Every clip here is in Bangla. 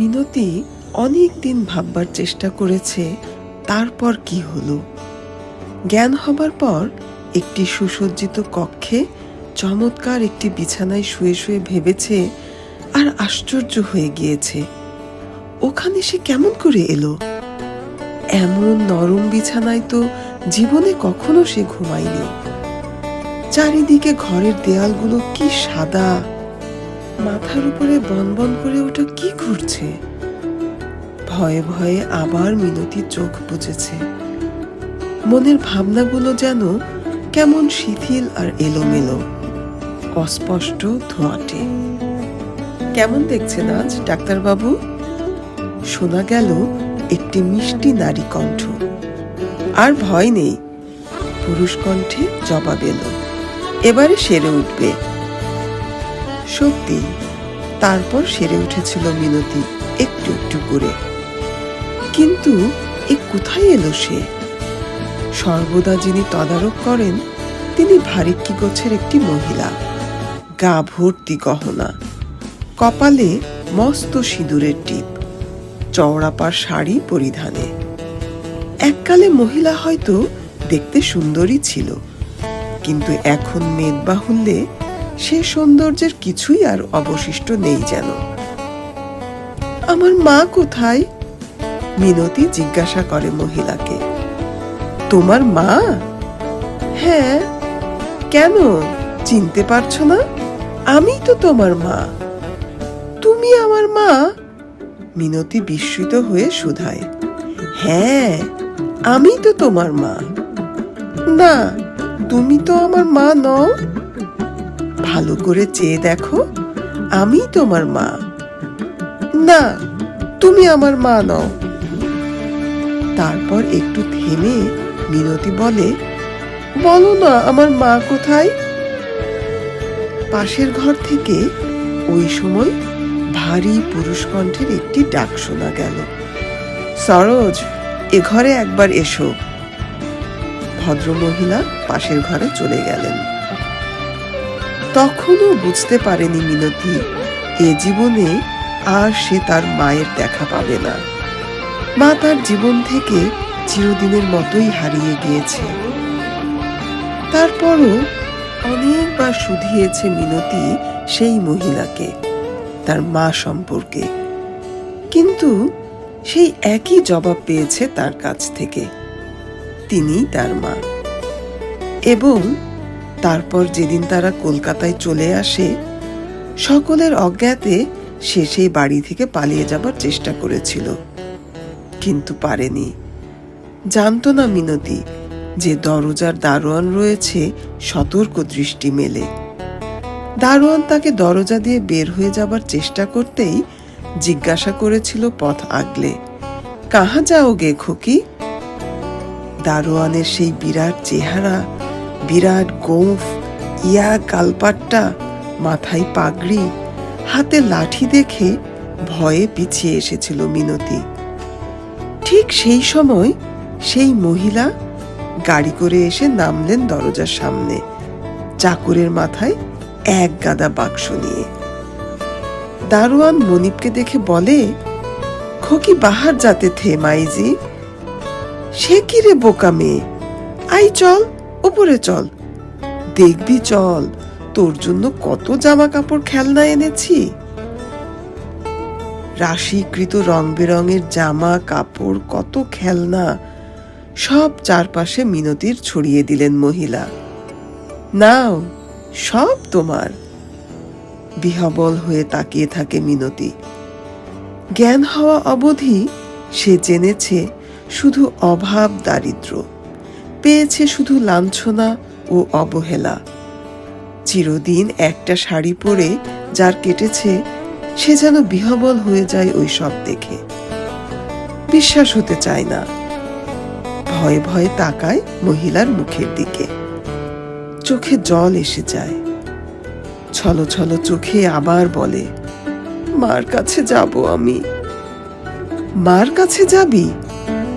মিনতি অনেক দিন ভাববার চেষ্টা করেছে, তারপর কি হলো? জ্ঞান হবার পর একটি সুসজ্জিত কক্ষে চমৎকার একটি বিছানায় শুয়ে শুয়ে ভেবেছে আর আশ্চর্য হয়ে গিয়েছে। ওখানে সে কেমন করে এলো? এমন নরম বিছানায় তো জীবনে কখনো সে ঘুমায়নি। চারিদিকে ঘরের দেয়ালগুলো কি সাদা মাথার উপরে বনবন করে ওটা কি ঘুরছে ভয়ে ভয়ে আবার মিনতি চোখ বুঝেছে মনের ভাবনাগুলো যেন কেমন শিথিল আর এলোমেলো, অস্পষ্ট ধোঁয়াটে। কেমন দেখছেন আজ, ডাক্তারবাবু? শোনা গেল একটি মিষ্টি নারী কণ্ঠ। আর ভয় নেই, পুরুষ কণ্ঠে জবাব এলো। এবারে সেরে উঠবে। সত্যি, তারপর সেরে উঠেছিল মিনতি একটু একটু করে। কিন্তু এ কোথায় এলো সে? সর্বদা যিনি তদারক করেন, তিনি ভারিক্কি গোছের একটি মহিলা। গা ভর্তি গহনা, কপালে মস্ত সিঁদুরের টিপ, চওড়াপার শাড়ি পরিধানে। এককালে মহিলা হয়তো দেখতে সুন্দরী ছিল, কিন্তু এখন মেদ বাহুল্যে সে সৌন্দর্যের কিছুই আর অবশিষ্ট নেই যেন। আমার মা কোথায়? মিনতি জিজ্ঞাসা করে মহিলাকে। তোমার মা? হ্যাঁ। কেন? চিনতে পারছ না? আমি তো তোমার মা। তুমি আমার মা? মিনতি বিস্মিত হয়ে শুধায়। হ্যাঁ আমি তো তোমার মা। না, তুমি তো আমার মা নও। ভালো করে চেয়ে দেখো, আমি তোমার মা। না, তুমি আমার মা নও। তারপর একটু থেমে মিনতি বলে, বলো না আমার মা কোথায়? পাশের ঘর থেকে ওই সময় ভারী পুরুষ কণ্ঠের একটি ডাক শোনা গেল। সরোজ, এ ঘরে একবার এসো। ভদ্রমহিলা পাশের ঘরে চলে গেলেন। তখনও বুঝতে পারেনি মিনতি। এ জীবনে আর সে তার মায়ের দেখা পাবে না। মা তার জীবন থেকে চিরদিনের মতোই হারিয়ে গিয়েছে। তারপরও অনেকবার শুধিয়েছে মিনতি সেই মহিলাকে, তার মা সম্পর্কে। কিন্তু সেই একই জবাব পেয়েছে তার কাছ থেকে। তিনিই তার মা। এবং তারপর যেদিন তারা কলকাতায় চলে আসে, সকলের অজ্ঞাতে সে সেই বাড়ি থেকে পালিয়ে যাবার চেষ্টা করেছিল। কিন্তু পারেনি। জানতো না মিনতি যে দরজার দারোয়ান রয়েছে সতর্ক দৃষ্টি মেলে। দারোয়ান তাকে দরজা দিয়ে বের হয়ে যাবার চেষ্টা করতেই জিজ্ঞাসা করেছিল পথ আগলে, কাহা যাও গে খোকি? দারোয়ানের সেই বিরাট চেহারা বিরাট গোঁফ, ইয়া গালপাট্টা মাথায় পাগড়ি, হাতে লাঠি দেখে ভয়ে পিছিয়ে এসেছিল মিনতি। ঠিক সেই সময় সেই মহিলা গাড়ি করে এসে নামলেন দরজার সামনে, চাকরের মাথায় এক গাদা বাক্স নিয়ে। দারোয়ান মনিবকে দেখে বলে, খোকি বাহার যাতে থে মাইজি সে কি রে বোকা মেয়ে? আই চল। উপরে চল। দেখবি চল, তোর জন্য কত জামা কাপড় খেলনা এনেছি। রাশিকৃত রং বেরঙের জামা কাপড় কত খেলনা। সব চারপাশে মিনতির ছড়িয়ে দিলেন মহিলা। নাও, সব তোমার। বিহবল হয়ে তাকিয়ে থাকে মিনতি। জ্ঞান হওয়া অবধি সে জেনেছে শুধু অভাব দারিদ্র পেয়েছে শুধু লাঞ্ছনা ও অবহেলা। চিরদিন একটা শাড়ি পরে যার কেটেছে, সে যেন বিহবল হয়ে যায় ওই সব দেখে। বিশ্বাস হতে চায় না। ভয়ে ভয়ে তাকায় মহিলার মুখের দিকে। চোখে জল এসে যায়। ছলো ছলো চোখে আবার বলে, মার কাছে যাব আমি। মার কাছে যাবি?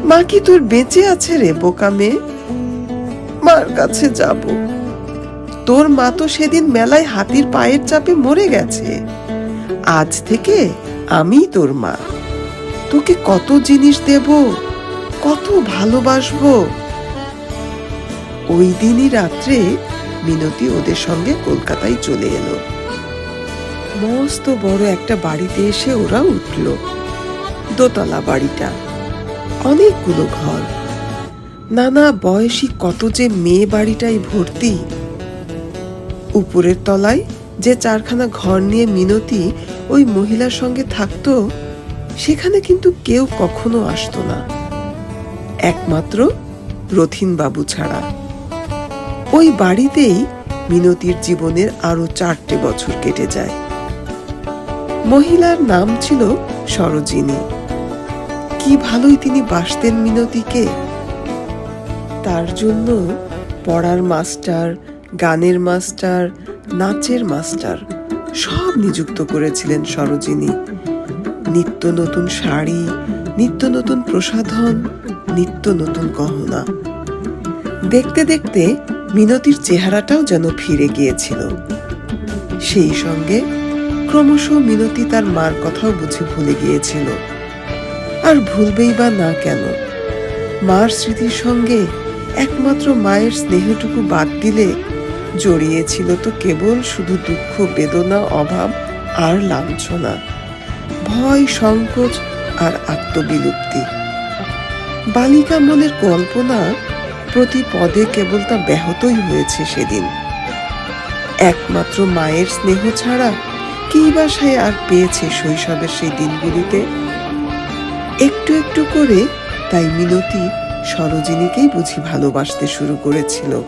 মা কি তোর বেঁচে আছে রে বোকা মেয়ে? মার কাছে যাব। তোর মা তো সেদিন মেলায় হাতির পায়ের চাপে মরে গেছে। আজ থেকে আমি তোর মা। তোকে কত জিনিস দেব, কত ভালোবাসবো। ওই দিনই রাত্রে মিনতি ওদের সঙ্গে কলকাতায় চলে এলো। মস্ত বড় একটা বাড়িতে এসে ওরা উঠল। দোতলা বাড়িটা। অনেকগুলো ঘর। নানা বয়সী কত যে মেয়ে বাড়িটাই ভর্তি। উপরের তলায় যে চারখানা ঘর নিয়ে মিনতি ওই মহিলার সঙ্গে থাকতো, সেখানে কিন্তু কেউ কখনো আসতো না। একমাত্র রথিন বাবু ছাড়া। ওই বাড়িতেই মিনতির জীবনের আরও চারটে বছর কেটে যায়। মহিলার নাম ছিল সরোজিনী। কি ভালোই তিনি বাসতেন মিনতিকে। তার জন্য পড়ার মাস্টার, গানের মাস্টার, নাচের মাস্টার সব নিযুক্ত করেছিলেন সরোজিনী। নিত্য নতুন শাড়ি, নিত্য নতুন প্রসাধন, নিত্য নতুন গহনা। দেখতে দেখতে মিনতির চেহারাটাও যেন ফিরে গিয়েছিল। সেই সঙ্গে ক্রমশ মিনতি তার মার কথাও বুঝে ভুলে গিয়েছিল। আর ভুলবেই বা না কেন, মার স্মৃতির সঙ্গে একমাত্র মায়ের স্নেহটুকু বাদ দিলে জড়িয়েছিল তো কেবল শুধু দুঃখ, বেদনা, অভাব আর লাঞ্ছনা, ভয়, সংকোচ আর আত্মবিলুপ্তি। বালিকা মনের কল্পনা প্রতি পদে কেবল তা ব্যাহতই হয়েছে সেদিন। একমাত্র মায়ের স্নেহ ছাড়া কি বা সে আর পেয়েছে শৈশবের সেই দিনগুলিতে? একটু একটু করে তাই মিনতি সরোজিনীকেই বুঝি ভালোবাসতে শুরু করেছিল।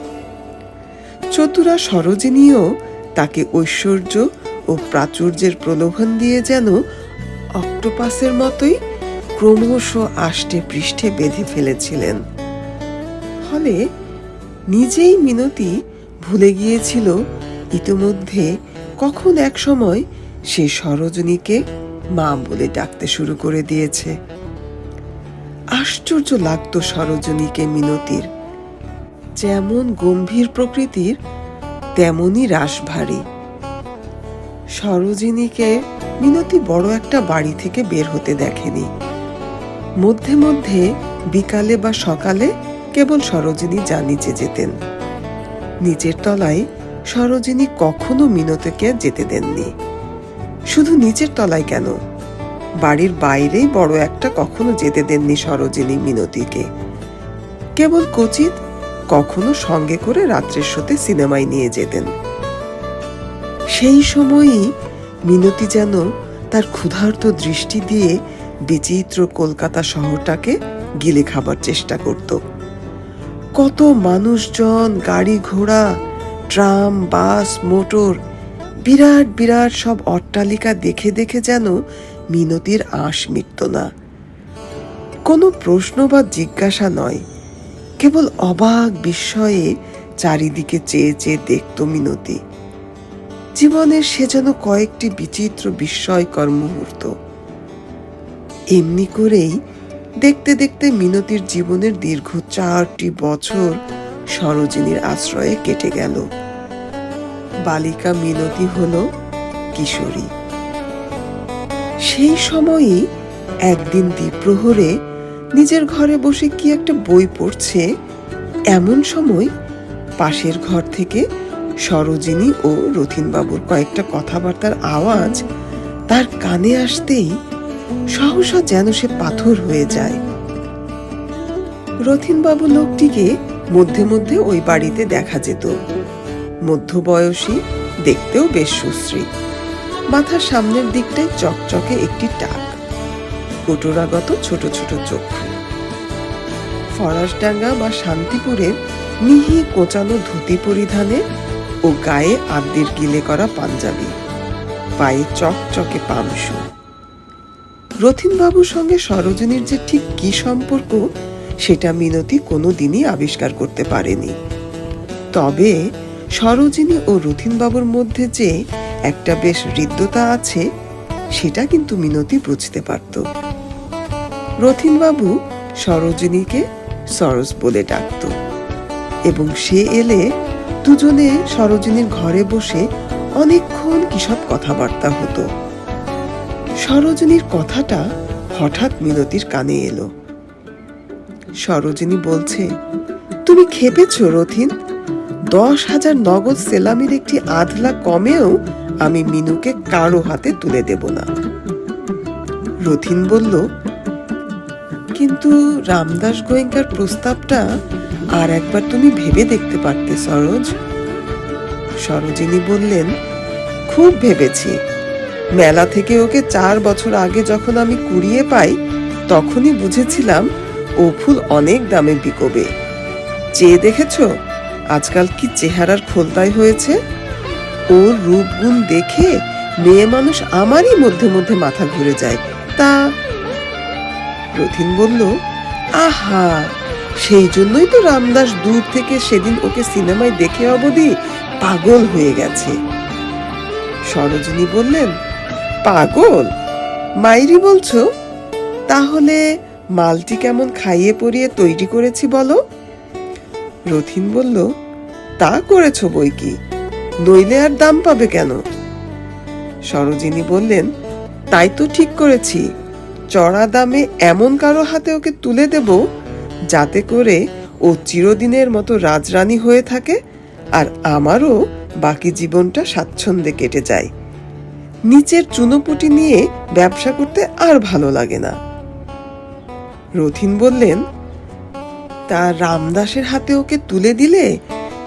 চতুরা সরোজিনীও তাকে ঐশ্বর্য ও প্রাচুর্যের প্রলোভন দিয়ে যেন অক্টোপাসের মতোই ক্রমশ আষ্টে পৃষ্ঠে বেঁধে ফেলেছিলেন। ফলে নিজেই মিনতি ভুলে গিয়েছিল ইতোমধ্যে কখন এক সময় সে সরোজনীকে মা বলে ডাকতে শুরু করে দিয়েছে। আশ্চর্য লাগত সরোজনীকে মিনতির। যেমন গম্ভীর প্রকৃতির, তেমনই রাশভারী সরোজিনীকে মিনতি বড় একটা বাড়ি থেকে বের হতে দেখেনি। মধ্যে মধ্যে বিকালে বা সকালে কেবল সরোজিনী যা নিচে যেতেন। নিচের তলায় সরোজিনী কখনো মিনতিকে যেতে দেননি। শুধু নিচের তলায় কেন? বাড়ির বাইরেই বড় একটা কখনো যেতে দেননি সরোজিনী মিনতিকে। কেবল কচিত কখনো সঙ্গে করে রাত্রের শোতে সিনেমায় নিয়ে যেতেন। সেই সময়ই মিনতি যেন তার ক্ষুধার্ত দৃষ্টি দিয়ে বিচিত্র কলকাতা শহরটাকে গিলে খাবার চেষ্টা করত। কত মানুষজন, গাড়ি ঘোড়া, ট্রাম, বাস, মোটর, বিরাট বিরাট সব অট্টালিকা দেখে দেখে যেন মিনতির আঁশ মিটত না। কোনো প্রশ্ন বা জিজ্ঞাসা নয়। কেবল অবাক বিস্ময়ে চারিদিকে চেয়ে চেয়ে দেখত মিনতি। জীবনের সে যেন কয়েকটি বিচিত্র বিস্ময়কর মুহূর্ত। এমনি করেই দেখতে দেখতে মিনতির জীবনের দীর্ঘ চারটি বছর সরোজিনীর আশ্রয়ে কেটে গেল। বালিকা মিনতি হল কিশোরী। সেই সময়ই একদিন দ্বীপ্রহরে নিজের ঘরে বসে কি একটা বই পড়ছে, এমন সময় পাশের ঘর থেকে সরোজিনী ও রথিনবাবুর কয়েকটা কথাবার্তার আওয়াজ তার কানে আসতেই সহসা যেন সে পাথর হয়ে যায়। রথিনবাবু লোকটিকে মধ্যে মধ্যে ওই বাড়িতে দেখা যেত। মধ্যবয়সী, দেখতেও বেশ সুশ্রী। মাথার সামনের দিকটায় চকচকে একটি টাক। কোটরাগত ছোট ছোট চক্ষু ফরাসডাঙ্গা বা শান্তিপুরের মিহি কোচানো ধুতি পরিধানে ও গায়ে আদ্যের গিলে করা পাঞ্জাবি। পায়ে চকচকে পামশু রথিনবাবুর সঙ্গে সরোজিনীর যে ঠিক কি সম্পর্ক, সেটা মিনতি কোনো দিনই আবিষ্কার করতে পারেনি। তবে সরোজিনী ও রথিনবাবুর মধ্যে যে একটা বেশ হৃদ্যতা আছে, সেটা কিন্তু মিনতি বুঝতে পারত। রথিনবাবু সরোজিনীকে সরস বলে ডাকত এবং সে এলে দুজনে সরোজিনীর ঘরে বসে অনেকক্ষণ কিসব কথাবার্তা হতো। সরোজিনীর কথাটা হঠাৎ মিনতির কানে এলো। সরোজিনী বলছে, তুমি খেপেছ রথিন। দশ হাজার নগদ সেলামির একটি আধলা কমেও আমি মিনুকে কারও হাতে তুলে দেব না। রথিন বলল, কিন্তু রামদাস গোয়েঙ্কার প্রস্তাবটা আর একবার তুমি ভেবে দেখতে পারতে, সরোজ। সরোজিনী বললেন, খুব ভেবেছি। মেলা থেকে ওকে চার বছর আগে যখন আমি কুড়িয়ে পাই, তখনই বুঝেছিলাম ও ফুল অনেক দামে বিকোবে। চেয়ে দেখেছ? আজকাল কি চেহারার খোলতাই হয়েছে? ওর রূপগুণ দেখে মেয়ে মানুষ আমারই মধ্যে মধ্যে মাথা ঘুরে যায়। তা রথিন বলল, আহা, সেই জন্যই তো রামদাস দূর থেকে সেদিন ওকে সিনেমায় দেখে অবধি পাগল হয়ে গেছে। সরোজিনী বললেন, পাগল? মাইরি বলছো? তাহলে মালটি কেমন খাইয়ে পরিয়ে তৈরি করেছি বলো? রথিন বলল, তা করেছ বই কি নইলে আর দাম পাবে কেন? সরোজিনী বললেন, তাই তো ঠিক করেছি। চড়া দামে এমন কারও হাতে ওকে তুলে দেব যাতে করে ও চিরদিনের মতো রাজরানী হয়ে থাকে আর আমারও বাকি জীবনটা স্বাচ্ছন্দ্যে কেটে যায়। নিচের চুনোপুটি নিয়ে ব্যবসা করতে আর ভালো লাগে না। রথিন বললেন, তা রামদাসের হাতে ওকে তুলে দিলে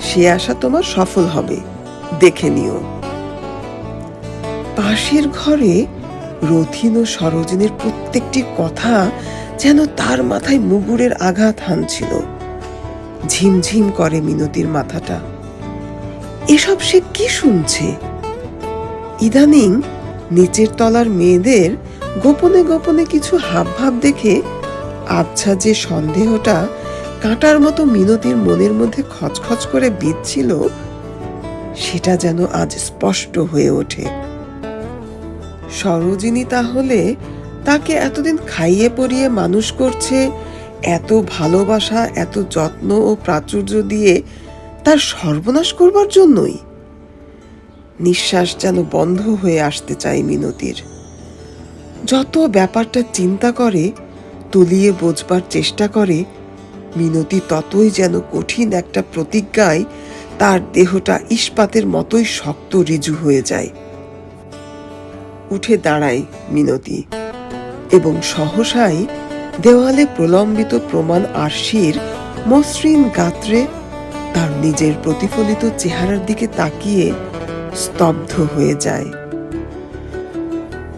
সে আশা তোমার সফল হবে। দেখে নিও। পাশের ঘরে রথিন ও সরোজিনীর প্রত্যেকটি কথা যেন তার মাথায় মুগুরের আঘাত হানছিল। ঝিমঝিম করে মিনতির মাথাটা। এসব সে কি শুনছে? ইদানিং নিচের তলার মেয়েদের গোপনে গোপনে কিছু হাবভাব দেখে আবছা যে সন্দেহটা কাঁটার মতো মিনতির মনের মধ্যে খচখচ করে বিচ্ছিল সেটা যেন আজ স্পষ্ট হয়ে ওঠে। সরোজিনী তাহলে তাকে এতদিন খাইয়ে পরিয়ে মানুষ করছে, এত ভালোবাসা, এত যত্ন ও প্রাচুর্য দিয়ে তার সর্বনাশ করবার জন্যই? নিঃশ্বাস যেন বন্ধ হয়ে আসতে চায় মিনতির। যত ব্যাপারটা চিন্তা করে, তলিয়ে বোঝবার চেষ্টা করে, মিনতি ততই যেন কঠিন একটা প্রতিজ্ঞায় তার দেহটা ইস্পাতের মতোই শক্ত রিজু হয়ে যায়। উঠে দাঁড়ায় মিনতি এবং সহসাই দেওয়ালে প্রলম্বিত প্রমাণ আরশির মসৃণ গাত্রে তার নিজের প্রতিফলিত চেহারার দিকে তাকিয়ে স্তব্ধ হয়ে যায়।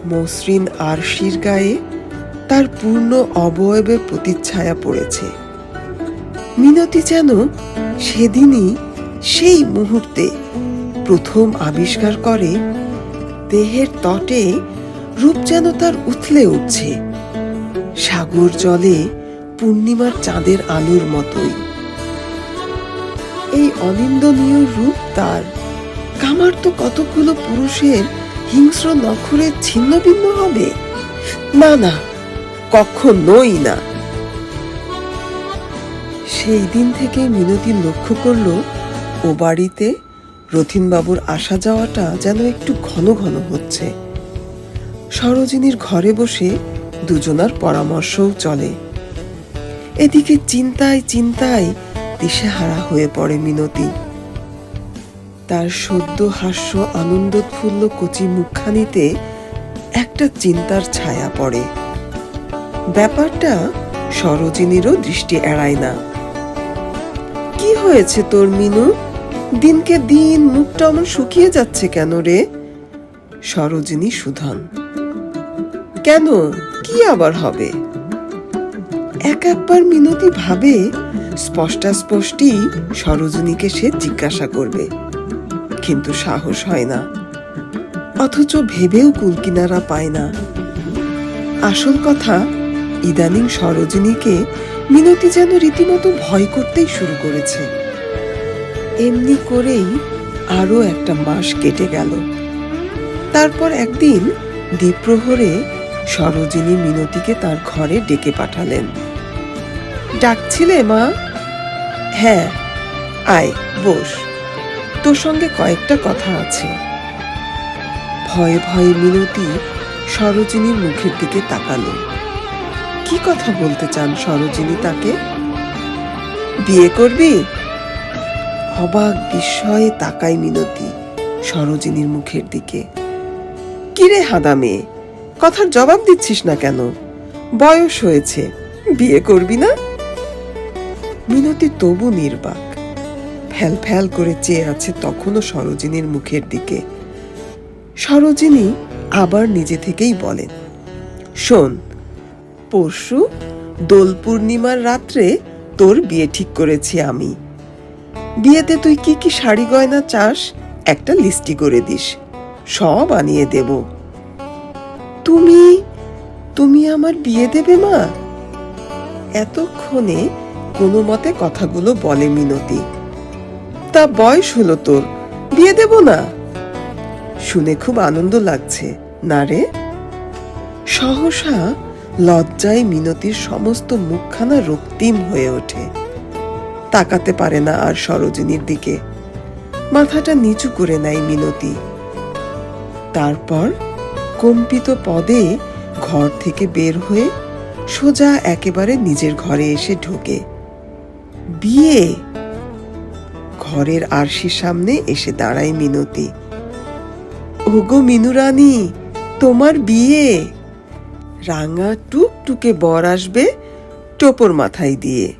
মসৃণ আরশির গায়ে তার পূর্ণ অবয়বের প্রতিচ্ছায়া পড়েছে। মিনতি যেন সেদিনই সেই মুহূর্তে প্রথম আবিষ্কার করে দেহের তটে রূপ যেন তার উথলে উঠছে। সাগর জলে পূর্ণিমার চাঁদের আলোর মতোই। এই অনিন্দনীয় রূপ তার। কামার তো কতগুলো পুরুষের হিংস্র নখরে ছিন্ন ভিন্ন হবে। না না, কখনোই না। সেই দিন থেকে মিনতি লক্ষ্য করল ও বাড়িতে রথিনবাবুর আসা যাওয়াটা যেন একটু ঘন ঘন হচ্ছে। সরোজিনীর ঘরে বসে দুজনার পরামর্শও চলে। এদিকে চিন্তায় চিন্তায় দিশেহারা হয়ে পড়ে মিনতি। তার সদ্য হাস্য আনন্দোৎফুল্ল কচি মুখখানিতে একটা চিন্তার ছায়া পড়ে। ব্যাপারটা সরোজিনীরও দৃষ্টি এড়ায় না। কি হয়েছে তোর মিনু? দিনকে দিন মুখটা আমার শুকিয়ে যাচ্ছে কেন রে? সরোজিনী সুধন। কেন? কি আবার হবে? এক একবার মিনতি ভাবে স্পষ্টাস্পষ্টি সরোজিনীকে সে জিজ্ঞাসা করবে। কিন্তু সাহস হয় না। অথচ ভেবেও কুলকিনারা পায় না। আসল কথা, ইদানিং সরোজিনীকে মিনতি যেন রীতিমতো ভয় করতেই শুরু করেছে। এমনি করেই আরও একটা মাস কেটে গেল। তারপর একদিন দ্বীপ্রহরে সরোজিনী মিনতিকে তার ঘরে ডেকে পাঠালেন। ডাকছিলে, মা? হ্যাঁ আয়, বস। তোর সঙ্গে কয়েকটা কথা আছে। ভয়ে ভয়ে মিনতি সরোজিনীর মুখের দিকে তাকালো। কি কথা বলতে চান সরোজিনী তাকে? বিয়ে করবি? অবাক বিস্ময়ে তাকায় মিনতি সরোজিনীর মুখের দিকে। কিরে হাদা মেয়ে, কথার জবাব দিচ্ছিস না কেন? বয়স হয়েছে, বিয়ে করবি না? মিনতি তবু নির্বাক। ফ্যাল ফ্যাল করে চেয়ে আছে তখনও সরোজিনীর মুখের দিকে। সরোজিনী আবার নিজে থেকেই বলেন, শোন, পরশু দোল পূর্ণিমার রাত্রে তোর বিয়ে ঠিক করেছি আমি। বিয়েতে তুই কি কি শাড়ি গয়না চাস? একটা লিস্টি করে দিস। সব আনিয়ে দেব। তুমি তুমি আমার বিয়ে দেবে, মা। এতক্ষণে কোনো মতে কথাগুলো বলে মিনতি। তা বয়স হলো তোর। বিয়ে দেব না। শুনে খুব আনন্দ লাগছে। না রে? সহসা লজ্জায় মিনতির সমস্ত মুখখানা রক্তিম হয়ে ওঠে। তাকাতে পারে না আর সরোজিনীর দিকে। মাথাটা নিচু করে নেয় মিনতি। তারপর কম্পিত পদে ঘর থেকে বের হয়ে সোজা একেবারে নিজের ঘরে এসে ঢোকে। বিয়ে! ঘরের আরশির সামনে এসে দাঁড়ায় মিনতি। ওগো মিনুরানী, তোমার বিয়ে! রাঙা টুকটুকে বর আসবে টোপর মাথায় দিয়ে।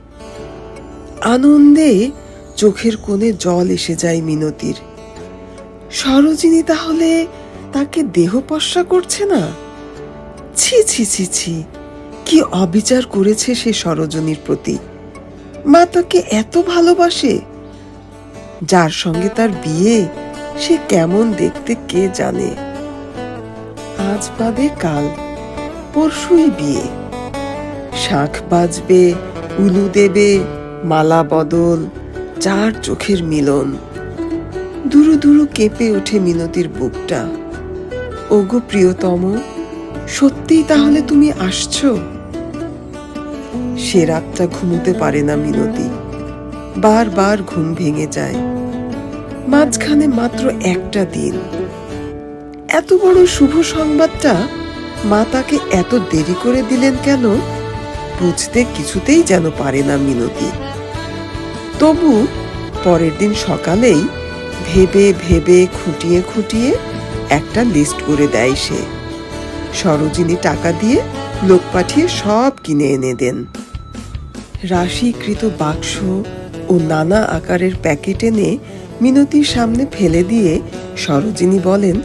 আনন্দে চোখের কোণে জল এসে যায় মিনতির। সরোজিনী তাহলে তাকে দেহ দেহপস্যা করছে না? ছি ছি ছি ছি, কি অবিচার করেছে সে সরোজনীর প্রতি। মা তাকে এত ভালোবাসে। যার সঙ্গে তার বিয়ে, সে কেমন দেখতে কে জানে? আজ বাদে কাল, পরশুই বিয়ে। শাঁখ বাজবে, উলু দেবে মালা বদল চার চোখের মিলন। দুরু দুরু কেঁপে ওঠে মিনতির বুকটা। ওগো প্রিয়তম, সত্যিই তাহলে তুমি আসছ? সে রাতটা ঘুমোতে পারে না মিনতি। বারবার ঘুম ভেঙে যায়। মাঝখানে মাত্র একটা দিন। এত বড় শুভ সংবাদটা মা তাকে এত দেরি করে দিলেন কেন? বুঝতে কিছুতেই যেন পারে না মিনতি। তবু পরের দিন সকালেই ভেবে ভেবে খুঁটিয়ে খুঁটিয়ে একটা লিস্ট করে দেয় সে। সরোজিনী টাকা দিয়ে লোক পাঠিয়ে সব কিনে এনে দেন। রাশিকৃত বাক্স ও নানা আকারের প্যাকেট এনে মিনতির সামনে ফেলে দিয়ে সরোজিনী বলেন,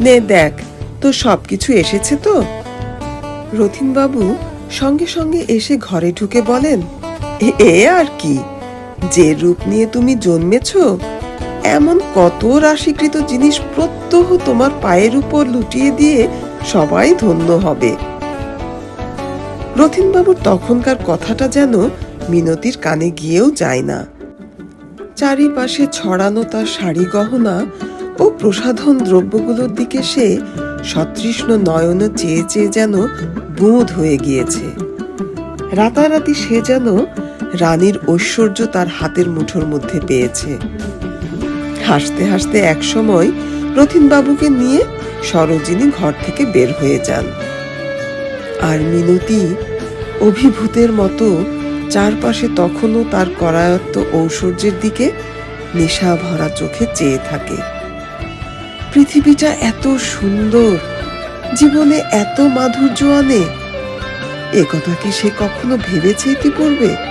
নে দেখ তো সব কিছু এসেছে তো? রথিনবাবু সঙ্গে সঙ্গে এসে ঘরে ঢুকে বলেন "এ- আর কি? যে রূপ নিয়ে তুমি জন্মেছ, এমন কত রাশিকৃত জিনিস প্রত্যহ তোমার পায়ের উপর লুটিয়ে দিয়ে সবাই ধন্য হবে। রথিনবাবুর তখনকার কথাটা যেন মিনতির কানে গিয়েও যায় না। চারিপাশে ছড়ানো তার শাড়ি গহনা ও প্রসাধন দ্রব্যগুলোর দিকে সে সতৃষ্ণ নয়ন চেয়ে চেয়ে যেন বুঁদ হয়ে গিয়েছে। রাতারাতি সে যেন রানীর ঐশ্বর্য তার হাতের মুঠোর মধ্যে পেয়েছে। হাসতে হাসতে একসময় রথিনবাবুকে নিয়ে সরোজিনী ঘর থেকে বের হয়ে যান। আর মিনতি অভিভূতের মতো চারপাশে তখনও তার করায়ত্ত ঐশ্বর্যের দিকে নেশা ভরা চোখে চেয়ে থাকে। পৃথিবীটা এত সুন্দর, জীবনে এত মাধুর্য আনে, এ কথা কি সে কখনো ভেবেছে ইতিপূর্বে?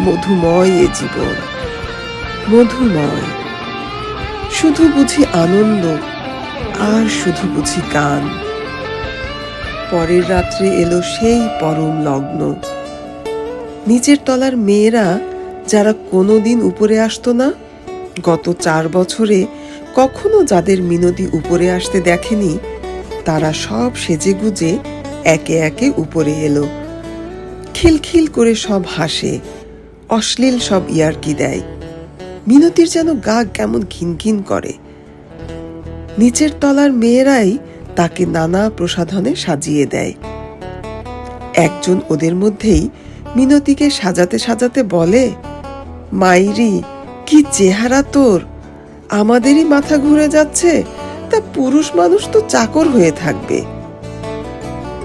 মধুময় এ জীবন। মধুময়। শুধু বুঝি আনন্দ, আর শুধু বুঝি গান। পরের রাত্রে এলো সেই পরম লগ্ন। নিচের তলার মেয়েরা, যারা কোনোদিন উপরে আসতো না, গত চার বছরে কখনো যাদের মিনতি উপরে আসতে দেখেনি, তারা সব সেজে গুজে একে একে উপরে এলো। খিলখিল করে সব হাসে। অশ্লীল সব ইয়ার্কি দেয়। মিনতির যেন গা কেমন ঘিনঘিন করে। নিচের তলার মেয়েরাই তাকে নানা প্রসাধনে সাজিয়ে দেয়। একজন ওদের মধ্যেই মিনতিকে সাজাতে সাজাতে বলে, মাইরি, কি চেহারা তোর? আমাদেরই মাথা ঘুরে যাচ্ছে, তা পুরুষ মানুষ তো চাকর হয়ে থাকবে।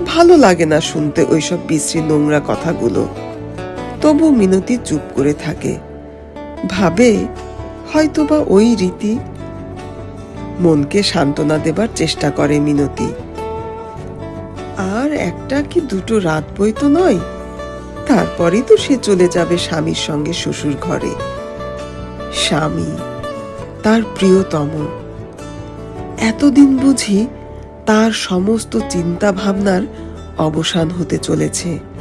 ভালো লাগে না শুনতে ওইসব বিশ্রী নোংরা কথাগুলো। তবু মিনতি চুপ করে থাকে। ভাবে হয়তোবা ওই রীতি। মনকে সান্ত্বনা দেবার চেষ্টা করে মিনতি। আর একটা কি দুটো রাত বই তো নয়? তারপরেই তো সে চলে যাবে স্বামীর সঙ্গে শ্বশুর ঘরে। স্বামী, তার প্রিয়তম। এতদিন বুঝি তার সমস্ত চিন্তা ভাবনার অবসান হতে চলেছে।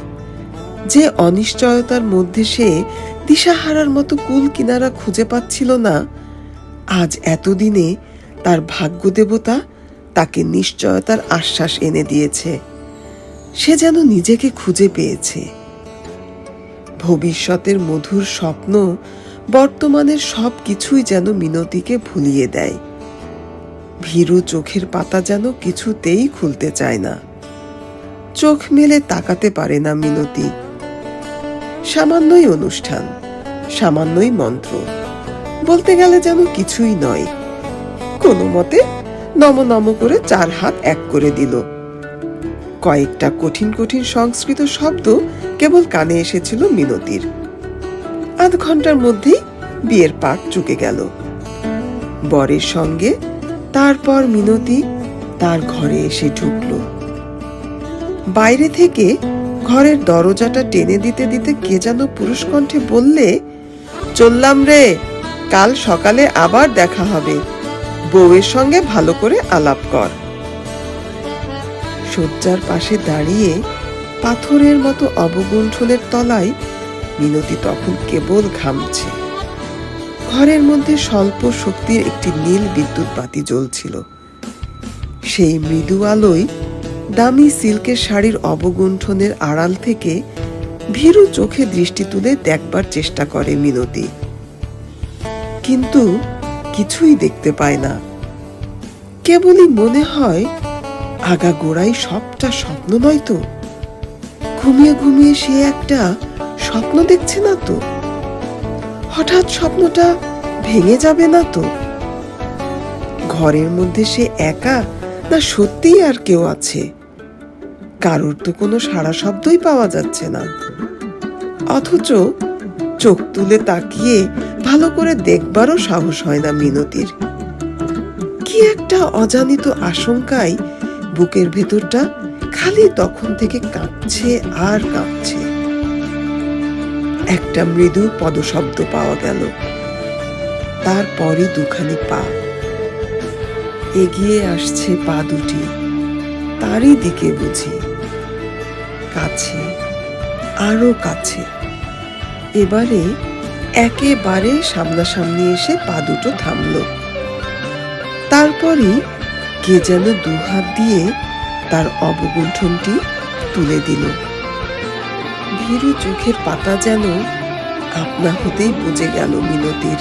যে অনিশ্চয়তার মধ্যে সে দিশাহারার মতো কুল কিনারা খুঁজে পাচ্ছিল না, আজ এতদিনে তার ভাগ্য দেবতা তাকে নিশ্চয়তার আশ্বাস এনে দিয়েছে। সে যেন নিজেকে খুঁজে পেয়েছে। ভবিষ্যতের মধুর স্বপ্ন বর্তমানের সব কিছুই যেন মিনতিকে ভুলিয়ে দেয়। ভীরু চোখের পাতা যেন কিছুতেই খুলতে চায় না। চোখ মেলে তাকাতে পারে না মিনতি। সামান্যই অনুষ্ঠান, সামান্যই মন্ত্র। বলতে গেলে যেন কিছুই নয়। কোনো মতে নম নম করে চার হাত এক করে দিল। কয়েকটা কঠিন কঠিন সংস্কৃত শব্দ কেবল কানে এসেছিল মিনতির। আধ ঘণ্টার মধ্যেই বিয়ের পাক চুকে গেল। বরের সঙ্গে তারপর মিনতি তার ঘরে এসে ঢুকল। বাইরে থেকে ঘরের দরজাটা টেনে দিতে দিতে কে যেন পুরুষ কণ্ঠে বললে, চললাম রে, কাল সকালে আবার দেখা হবে। বউয়ের সঙ্গে ভালো করে আলাপ কর। শয্যার পাশে দাঁড়িয়ে পাথরের মতো অবগুণ্ঠলের তলায় মিনতি তখন কেবল ঘামছে। ঘরের মধ্যে স্বল্প শক্তির একটি নীল বিদ্যুৎ বাতি জ্বলছিল। সেই মৃদু আলোয় দামি সিল্কের শাড়ির অবগুণ্ঠনের আড়াল থেকে ভীরু চোখে দৃষ্টি তুলে দেখবার চেষ্টা করে মিনতি। কিন্তু কিছুই দেখতে পায় না। কেবলই মনে হয়, আগা গোড়াই সবটা স্বপ্ন নয় তো? ঘুমিয়ে ঘুমিয়ে সে একটা স্বপ্ন দেখছে না তো? হঠাৎ স্বপ্নটা ভেঙে যাবে না তো? ঘরের মধ্যে সে একা না সত্যিই আর কেউ আছে? কারোর তো কোনো সাড়া শব্দই পাওয়া যাচ্ছে না। অথচ চোখ তুলে তাকিয়ে ভালো করে দেখবারও সাহস হয় না মিনতির। কি একটা অজানিত আশঙ্কায় বুকের ভেতরটা খালি তখন থেকে কাঁপছে আর কাঁপছে। একটা মৃদু পদশব্দ পাওয়া গেল। তারপরই দুখানি পা। এগিয়ে আসছে পা দুটি। তারই দিকে বুঝি। কাছে, আরও কাছে। এবারে একেবারে সামনাসামনি এসে পা দুটো থামলো। তারপরই কে যেন দুহাত দিয়ে তার অবগুণ্ঠনটি তুলে দিল। ভীরু চোখের পাতা যেন আপনা হতেই বুঝে গেল মিনতির।